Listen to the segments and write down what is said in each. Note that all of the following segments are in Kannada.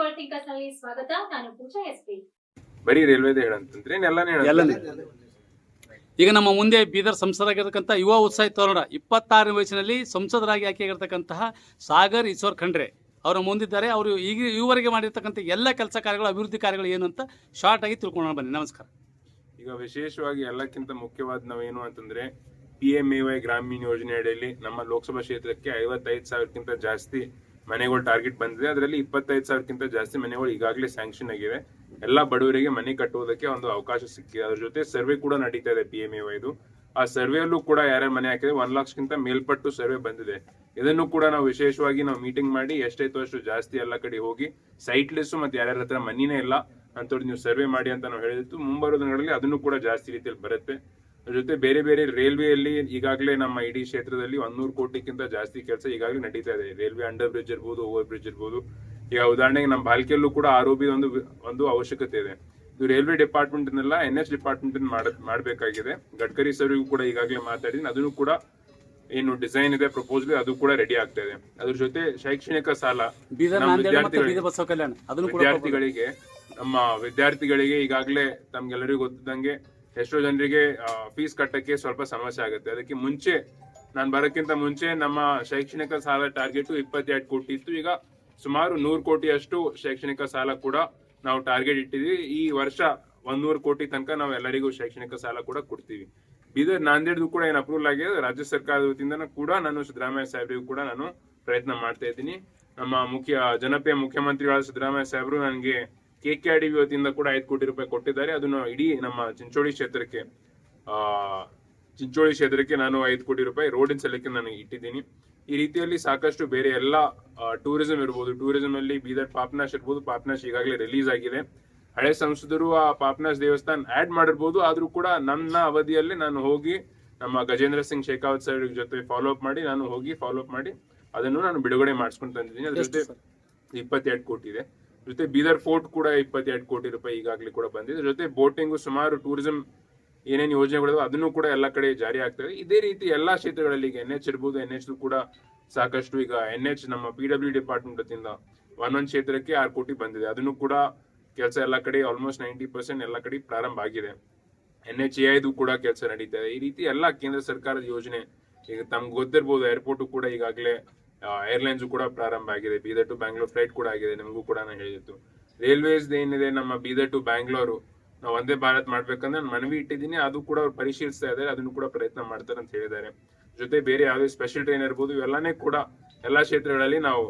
ವರ್ಲ್ಡ್ನಲ್ಲಿ ಸ್ವಾಗತ. ನಾನು ಪೂಜಾ ಎಸ್ ಪಿ. ಬರೀ ರೈಲ್ವೆದೇ ಹೇಳಂತಂದ್ರೆ ಎಲ್ಲಾನೇ ಎಲ್ಲನೇ. ಈಗ ನಮ್ಮ ಮುಂದೆ ಬೀದರ್ ಸಂಸದರಾಗಿರ್ತಕ್ಕಂಥ ಯುವ ಉತ್ಸಾಹಿ ತರುಣ ಇಪ್ಪತ್ತಾರನೇ ವಯಸ್ಸಿನಲ್ಲಿ ಸಂಸದರಾಗಿ ಆಯ್ಕೆಯಾಗಿರ್ತಕ್ಕಂತಹ ಸಾಗರ್ ಈಶ್ವರ್ ಖಂಡ್ರೆ. ಅವರು ಮುಂದಿದ್ದಾರೆ. ಅವರು ಈಗ ಈವರೆಗೆ ಮಾಡಿರ್ತಕ್ಕಂಥ ಎಲ್ಲ ಕೆಲಸ ಕಾರ್ಯಗಳು ಅಭಿವೃದ್ಧಿ ಕಾರ್ಯಗಳು ಏನು ಅಂತ ಶಾರ್ಟ್ ಆಗಿ ತಿಳ್ಕೊಳ್ಳೋಣ ಬನ್ನಿ. ನಮಸ್ಕಾರ. ಈಗ ವಿಶೇಷವಾಗಿ ಎಲ್ಲಕ್ಕಿಂತ ಮುಖ್ಯವಾದ ನಾವೇನು ಅಂತಂದ್ರೆ ಪಿ ಎಂ ಎ ವೈ ಗ್ರಾಮೀಣ ಯೋಜನೆ ಅಡಿಯಲ್ಲಿ ನಮ್ಮ ಲೋಕಸಭಾ ಕ್ಷೇತ್ರಕ್ಕೆ ಐವತ್ತೈದು ಸಾವಿರಕ್ಕಿಂತ ಜಾಸ್ತಿ ಮನೆಗಳು ಟಾರ್ಗೆಟ್ ಬಂದಿದೆ. ಅದರಲ್ಲಿ ಇಪ್ಪತ್ತೈದು ಸಾವಿರಕ್ಕಿಂತ ಜಾಸ್ತಿ ಮನೆಗಳು ಈಗಾಗಲೇ ಸ್ಯಾಂಕ್ಷನ್ ಆಗಿವೆ. ಎಲ್ಲ ಬಡವರಿಗೆ ಮನೆ ಕಟ್ಟುವುದಕ್ಕೆ ಒಂದು ಅವಕಾಶ ಸಿಕ್ಕಿದೆ. ಅದ್ರ ಜೊತೆ ಸರ್ವೆ ಕೂಡ ನಡೀತಾ ಇದೆ ಪಿ ಎಂ ಎ ವೈದು. ಆ ಸರ್ವೆಯಲ್ಲೂ ಕೂಡ ಯಾರ್ಯಾರು ಮನೆ ಹಾಕಿದೆ ಒನ್ ಲಕ್ಷಕ್ಕಿಂತ ಮೇಲ್ಪಟ್ಟು ಸರ್ವೆ ಬಂದಿದೆ. ಇದನ್ನು ಕೂಡ ನಾವು ವಿಶೇಷವಾಗಿ ನಾವು ಮೀಟಿಂಗ್ ಮಾಡಿ ಎಷ್ಟೈತೋ ಅಷ್ಟು ಜಾಸ್ತಿ ಎಲ್ಲ ಕಡೆ ಹೋಗಿ ಸೈಟ್ ಮತ್ತೆ ಯಾರ್ಯಾರ ಹತ್ರ ಮನಿನೇ ಇಲ್ಲ ಅಂತ ನೀವು ಸರ್ವೆ ಮಾಡಿ ಅಂತ ನಾವು ಹೇಳಿದ್ದು. ಮುಂಬರುವ ದಿನಗಳಲ್ಲಿ ಅದನ್ನು ಕೂಡ ಜಾಸ್ತಿ ರೀತಿಯಲ್ಲಿ ಬರುತ್ತೆ. ಜೊತೆ ಬೇರೆ ಬೇರೆ ರೈಲ್ವೆಯಲ್ಲಿ ಈಗಾಗಲೇ ನಮ್ಮ ಇಡೀ ಕ್ಷೇತ್ರದಲ್ಲಿ ಒಂದೂರು ಕೋಟಿಗಿಂತ ಜಾಸ್ತಿ ಕೆಲಸ ಈಗಾಗಲೇ ನಡೀತಾ ಇದೆ. ರೈಲ್ವೆ ಅಂಡರ್ ಬ್ರಿಡ್ಜ್ ಇರ್ಬೋದು ಓವರ್ ಬ್ರಿಡ್ಜ್ ಇರ್ಬೋದು. ಈಗ ಉದಾಹರಣೆಗೆ ನಮ್ಮ ಬಾಲ್ಕಿಯಲ್ಲೂ ಕೂಡ ಆರ್ ಒಂದು ಒಂದು ಅವಶ್ಯಕತೆ ಇದೆ. ಇದು ರೈಲ್ವೆ ಡಿಪಾರ್ಟ್ಮೆಂಟ್ ನೆಲ್ಲ ಎನ್ ಎಚ್ ಡಿಪಾರ್ಟ್ಮೆಂಟ್ ಮಾಡ ಮಾಡಬೇಕಾಗಿದೆ. ಗಡ್ಕರಿ ಸರ್ಗೂ ಕೂಡ ಈಗಾಗಲೇ ಮಾತಾಡಿದ್ದೀನಿ. ಅದನ್ನು ಕೂಡ ಏನು ಡಿಸೈನ್ ಇದೆ ಪ್ರಪೋಸಲ್ ಅದು ಕೂಡ ರೆಡಿ ಆಗ್ತಾ ಇದೆ. ಅದ್ರ ಜೊತೆ ಶೈಕ್ಷಣಿಕ ಸಾಲ ವಿದ್ಯಾರ್ಥಿಗಳಿಗೆ ನಮ್ಮ ವಿದ್ಯಾರ್ಥಿಗಳಿಗೆ ಈಗಾಗಲೇ ತಮ್ಗೆಲ್ಲರಿಗೂ ಗೊತ್ತಿದ್ದಂಗೆ ಎಷ್ಟೋ ಜನರಿಗೆ ಫೀಸ್ ಕಟ್ಟಕ್ಕೆ ಸ್ವಲ್ಪ ಸಮಸ್ಯೆ ಆಗುತ್ತೆ. ಅದಕ್ಕೆ ಮುಂಚೆ, ನಾನು ಬರೋಕ್ಕಿಂತ ಮುಂಚೆ ನಮ್ಮ ಶೈಕ್ಷಣಿಕ ಸಾಲ ಟಾರ್ಗೆಟ್ ಇಪ್ಪತ್ತೆರಡು ಕೋಟಿ ಇತ್ತು. ಈಗ ಸುಮಾರು ನೂರು ಕೋಟಿಯಷ್ಟು ಶೈಕ್ಷಣಿಕ ಸಾಲ ಕೂಡ ನಾವು ಟಾರ್ಗೆಟ್ ಇಟ್ಟಿದ್ವಿ. ಈ ವರ್ಷ ಒಂದೂರು ಕೋಟಿ ತನಕ ನಾವು ಎಲ್ಲರಿಗೂ ಶೈಕ್ಷಣಿಕ ಸಾಲ ಕೂಡ ಕೊಡ್ತೀವಿ. ಬೀದರ್ ನಾಂದೇಡ್ದು ಕೂಡ ಏನು ಅಪ್ರೂವಲ್ ಆಗಿದೆ. ರಾಜ್ಯ ಸರ್ಕಾರದ ವತಿಯಿಂದ ಕೂಡ ನಾನು ಸಿದ್ದರಾಮಯ್ಯ ಸಾಹೇಬರಿಗೂ ಕೂಡ ನಾನು ಪ್ರಯತ್ನ ಮಾಡ್ತಾ ಇದ್ದೀನಿ. ನಮ್ಮ ಮುಖ್ಯ, ಜನಪ್ರಿಯ ಮುಖ್ಯಮಂತ್ರಿಗಳ ಸಿದ್ದರಾಮಯ್ಯ ಸಾಹೇಬರು ನನಗೆ ಕೆ ಕೆ ಆರ್ ಡಿ ವತಿಯಿಂದ ಕೂಡ ಐದು ಕೋಟಿ ರೂಪಾಯಿ ಕೊಟ್ಟಿದ್ದಾರೆ. ಅದನ್ನು ಇಡೀ ನಮ್ಮ ಚಿಂಚೋಳಿ ಕ್ಷೇತ್ರಕ್ಕೆ ಆ ಚಿಂಚೋಳಿ ಕ್ಷೇತ್ರಕ್ಕೆ ನಾನು ಐದು ಕೋಟಿ ರೂಪಾಯಿ ರೋಡಿನ ಸಲಕ್ಕೆ ನಾನು ಇಟ್ಟಿದ್ದೀನಿ. ಈ ರೀತಿಯಲ್ಲಿ ಸಾಕಷ್ಟು ಬೇರೆ ಎಲ್ಲ ಟೂರಿಸಂ ಇರ್ಬೋದು. ಟೂರಿಸಂ ಅಲ್ಲಿ ಬೀದರ್ ಪಾಪ್ನಾಶ್ ಇರ್ಬೋದು. ಪಾಪ್ನಾಶ್ ಈಗಾಗಲೇ ರಿಲೀಸ್ ಆಗಿದೆ. ಹಳೆ ಸಂಸದರು ಆ ಪಾಪ್ನಾಶ್ ದೇವಸ್ಥಾನ ಆಡ್ ಮಾಡಿರ್ಬೋದು. ಆದ್ರೂ ಕೂಡ ನನ್ನ ಅವಧಿಯಲ್ಲಿ ನಾನು ಹೋಗಿ ನಮ್ಮ ಗಜೇಂದ್ರ ಸಿಂಗ್ ಶೇಖಾವತ್ ಸರ್ ಜೊತೆ ಫಾಲೋ ಅಪ್ ಮಾಡಿ ನಾನು ಹೋಗಿ ಫಾಲೋ ಅಪ್ ಮಾಡಿ ಅದನ್ನು ನಾನು ಬಿಡುಗಡೆ ಮಾಡಿಸ್ಕೊಂಡು ತಂದಿದ್ದೀನಿ. ಅದ್ರ ಜೊತೆ ಇಪ್ಪತ್ತೆರಡು ಕೋಟಿ ಇದೆ. ಜೊತೆ ಬೀದರ್ ಫೋರ್ಟ್ ಕೂಡ ಇಪ್ಪತ್ತೆರಡು ಕೋಟಿ ರೂಪಾಯಿ ಈಗಾಗಲೇ ಕೂಡ ಬಂದಿದೆ. ಜೊತೆ ಬೋಟಿಂಗು ಸುಮಾರು ಟೂರಿಸಂ ಏನೇನು ಯೋಜನೆಗಳಿವೆ ಅದನ್ನು ಕೂಡ ಎಲ್ಲ ಕಡೆ ಜಾರಿ ಆಗ್ತದೆ. ಇದೇ ರೀತಿ ಎಲ್ಲಾ ಕ್ಷೇತ್ರಗಳಲ್ಲಿ ಈಗ ಎನ್ ಎಚ್ ಇರ್ಬೋದು, ಎನ್ ಎಚ್ ಕೂಡ ಸಾಕಷ್ಟು ಈಗ ಎನ್ ಎಚ್ ನಮ್ಮ ಪಿ ಡಬ್ಲ್ಯೂ ಡಿಪಾರ್ಟ್ಮೆಂಟ್ ವತಿಯಿಂದ ಒಂದೊಂದು ಕ್ಷೇತ್ರಕ್ಕೆ ಆರು ಕೋಟಿ ಬಂದಿದೆ. ಅದನ್ನು ಕೂಡ ಕೆಲಸ ಎಲ್ಲ ಕಡೆ ಆಲ್ಮೋಸ್ಟ್ ನೈಂಟಿ ಪರ್ಸೆಂಟ್ ಎಲ್ಲ ಕಡೆ ಪ್ರಾರಂಭ ಆಗಿದೆ. ಎನ್ ಎಚ್ ಐದು ಕೂಡ ಕೆಲಸ ನಡೀತಾ ಇದೆ. ಈ ರೀತಿ ಎಲ್ಲ ಕೇಂದ್ರ ಸರ್ಕಾರದ ಯೋಜನೆ ಈಗ ತಮ್ಗೆ ಗೊತ್ತಿರ್ಬೋದು ಏರ್ಪೋರ್ಟ್ ಕೂಡ ಈಗಾಗಲೇ ಏರ್ಲೈನ್ಸ್ ಕೂಡ ಪ್ರಾರಂಭ ಆಗಿದೆ. ಬೀದರ್ ಟು ಬ್ಯಾಂಗ್ಳೂರ್ ಫ್ಲೈಟ್ ಕೂಡ ಆಗಿದೆ. ನಿಮಗೂ ಕೂಡ ನಾನು ಹೇಳಿದ್ದು. ರೈಲ್ವೇಸ್ ಏನಿದೆ, ನಮ್ಮ ಬೀದರ್ ಟು ಬ್ಯಾಂಗ್ಳೂರು ನಾವು ಒಂದೇ ಭಾರತ್ ಮಾಡ್ಬೇಕಂದ್ರೆ ನಾನು ಮನವಿ ಇಟ್ಟಿದ್ದೀನಿ. ಅದು ಕೂಡ ಅವ್ರು ಪರಿಶೀಲಿಸ್ತಾ ಇದ್ದಾರೆ. ಅದನ್ನು ಕೂಡ ಪ್ರಯತ್ನ ಮಾಡ್ತಾರೆ ಅಂತ ಹೇಳಿದ್ದಾರೆ. ಜೊತೆ ಬೇರೆ ಯಾವುದೇ ಸ್ಪೆಷಲ್ ಟ್ರೈನ್ ಇರ್ಬೋದು, ಇವೆಲ್ಲನೇ ಕೂಡ ಎಲ್ಲಾ ಕ್ಷೇತ್ರಗಳಲ್ಲಿ ನಾವು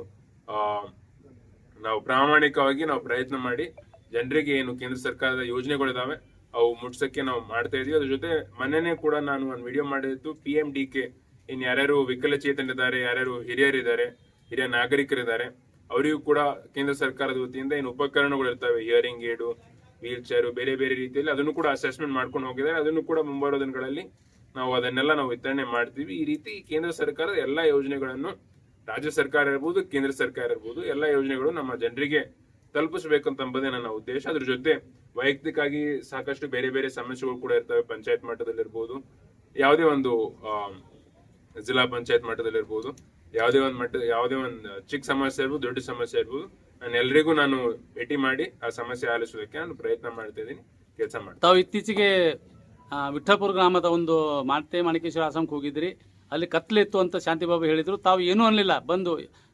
ನಾವು ಪ್ರಾಮಾಣಿಕವಾಗಿ ನಾವು ಪ್ರಯತ್ನ ಮಾಡಿ ಜನರಿಗೆ ಏನು ಕೇಂದ್ರ ಸರ್ಕಾರದ ಯೋಜನೆಗಳಿದಾವೆ, ಅವು ಮುಟ್ಸಕ್ಕೆ ನಾವು ಮಾಡ್ತಾ ಇದೀವಿ. ಅದ್ರ ಜೊತೆ ಮನೆನೇ ಕೂಡ ನಾನು ಒಂದು ವಿಡಿಯೋ ಮಾಡಿದ್ದು P M D K in ಯಾರ್ಯಾರು ವಿಕಲಚೇತನರಿದ್ದಾರೆ, ಯಾರ್ಯಾರು ಹಿರಿಯರಿದ್ದಾರೆ, ಹಿರಿಯ ನಾಗರಿಕರಿದ್ದಾರೆ, ಅವರಿಗೂ ಕೂಡ ಕೇಂದ್ರ ಸರ್ಕಾರದ ವತಿಯಿಂದ ಏನು ಉಪಕರಣಗಳು ಇರ್ತವೆ. ಹಿಯರಿಂಗ್ ಏಡು ವೀಲ್ ಚೇರು ಬೇರೆ ಬೇರೆ ರೀತಿಯಲ್ಲಿ ಅದನ್ನು ಕೂಡ ಅಸೆಸ್ಮೆಂಟ್ ಮಾಡ್ಕೊಂಡು ಹೋಗಿದ್ದಾರೆ. ಅದನ್ನು ಕೂಡ ಮುಂಬರುವ ದಿನಗಳಲ್ಲಿ ನಾವು ಅದನ್ನೆಲ್ಲ ನಾವು ವಿತರಣೆ ಮಾಡ್ತೀವಿ. ಈ ರೀತಿ ಕೇಂದ್ರ ಸರ್ಕಾರದ ಎಲ್ಲ ಯೋಜನೆಗಳನ್ನು ರಾಜ್ಯ ಸರ್ಕಾರ ಇರ್ಬೋದು, ಕೇಂದ್ರ ಸರ್ಕಾರ ಇರ್ಬೋದು, ಎಲ್ಲ ಯೋಜನೆಗಳು ನಮ್ಮ ಜನರಿಗೆ ತಲುಪಿಸಬೇಕಂತ ಎಂಬುದೇ ನನ್ನ ಉದ್ದೇಶ. ಅದ್ರ ಜೊತೆ ವೈಯಕ್ತಿಕವಾಗಿ ಸಾಕಷ್ಟು ಬೇರೆ ಬೇರೆ ಸಮಸ್ಯೆಗಳು ಕೂಡ ಇರ್ತವೆ. ಪಂಚಾಯತ್ ಮಟ್ಟದಲ್ಲಿ ಇರ್ಬೋದು ಯಾವುದೇ ಒಂದು ಜಿಲ್ಲಾ ಪಂಚಾಯತ್ ಮಟ್ಟದಲ್ಲಿ ಇರ್ಬೋದು ಯಾವುದೇ ಒಂದು ಮಟ್ಟ ಯಾವುದೇ ಒಂದು ಚಿಕ್ಕ ಸಮಸ್ಯೆ ಇರ್ಬೋದು ದೊಡ್ಡ ಸಮಸ್ಯೆ ಇರ್ಬೋದು ನಾನು ಎಲ್ರಿಗೂ ನಾನು ಭೇಟಿ ಮಾಡಿ ಆ ಸಮಸ್ಯೆ ಆಲಿಸೋದಕ್ಕೆ ನಾನು ಪ್ರಯತ್ನ ಮಾಡ್ತಾ ಇದ್ದೀನಿ ಕೆಲಸ ಮಾಡಿ ತಾವು ಇತ್ತೀಚೆಗೆ ಆ, ವಿಠ್ಠಲಪುರ ಗ್ರಾಮದ ಒಂದು ಮಾತೆ ಮಾಣಿಕೇಶ್ವರ ಆಶ್ರಮಕ್ಕೆ ಹೋಗಿದ್ರಿ ಅಲ್ಲಿ ಕತ್ಲಿತ್ತು ಅಂತ ಶಾಂತಿಬಾಬು ಹೇಳಿದ್ರು ತಾವು ಏನೂ ಅನ್ನಲಿಲ್ಲ ಬಂದು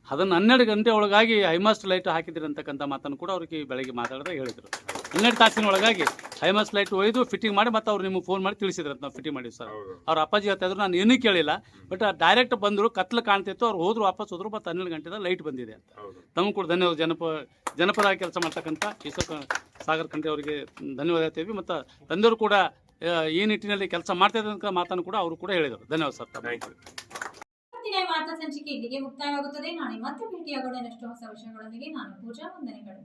ಅದನ್ನು ಹನ್ನೆರಡು ಗಂಟೆ ಒಳಗಾಗಿ ಹೈಮಾಸ್ಟ್ ಲೈಟ್ ಹಾಕಿದ್ರಿ ಅಂತಕ್ಕಂಥ ಮಾತನ್ನು ಕೂಡ ಅವ್ರಿಗೆ ಬೆಳಗ್ಗೆ ಮಾತಾಡಿದ್ರೆ ಹೇಳಿದ್ರು. ಹನ್ನೆರಡು ತಾಸಿನ ಒಳಗಾಗಿ ಹೈಮಸ್ ಲೈಟ್ ಒಯ್ದು ಫಿಟ್ಟಿಂಗ್ ಮಾಡಿ ಮತ್ತೆ ಅವ್ರು ನಿಮಗೆ ಫೋನ್ ಮಾಡಿ ತಿಳಿಸಿದ್ರು ಅಂತ ನಾವು ಫಿಟ್ಟಿಂಗ್ ಮಾಡಿವಿ ಸರ್ ಅವ್ರ ಅಪ್ಪಾಜಿ ಹೇಳ್ತಾ ಇದ್ರು ನಾನು ಏನೂ ಕೇಳಿಲ್ಲ ಬಟ್ ಡೈರೆಕ್ಟ್ ಬಂದರು ಕತ್ಲು ಕಾಣ್ತಿತ್ತು ಅವ್ರು ಹೋದ್ರು ವಾಪಸ್ ಹೋದ್ರು ಮತ್ತೆ ಹನ್ನೆರಡು ಗಂಟೆದ ಲೈಟ್ ಬಂದಿದೆ ಅಂತ. ತಮಗೂ ಕೂಡ ಧನ್ಯವಾದ ಜನಪ ಜನಪದ ಕೆಲಸ ಮಾಡ್ತಕ್ಕಂಥ ಈಶ್ವರ ಸಾಗರ್ ಖಂಡ್ರೆ ಅವರಿಗೆ ಧನ್ಯವಾದ ಹೇಳ್ತೀವಿ ಮತ್ತು ತಂದೆಯವರು ಕೂಡ ಈ ನಿಟ್ಟಿನಲ್ಲಿ ಕೆಲಸ ಮಾಡ್ತಾ ಇದ್ದಂಥ ಮಾತನ್ನು ಕೂಡ ಅವರು ಕೂಡ ಹೇಳಿದರು. ಧನ್ಯವಾದ ಸರ್ ವಾರ್ತಾ ಸಂಚಿಕೆ ಇಲ್ಲಿಗೆ ಮುಕ್ತಾಯವಾಗುತ್ತದೆ. ನಾಳೆ ಮತ್ತೆ ಭೇಟಿಯಾಗೋಣ. ಹೊಸ ವಿಷಯಗಳೊಂದಿಗೆ ನಾನು ಪೂಜಾ ವಂದನೆಗಳು.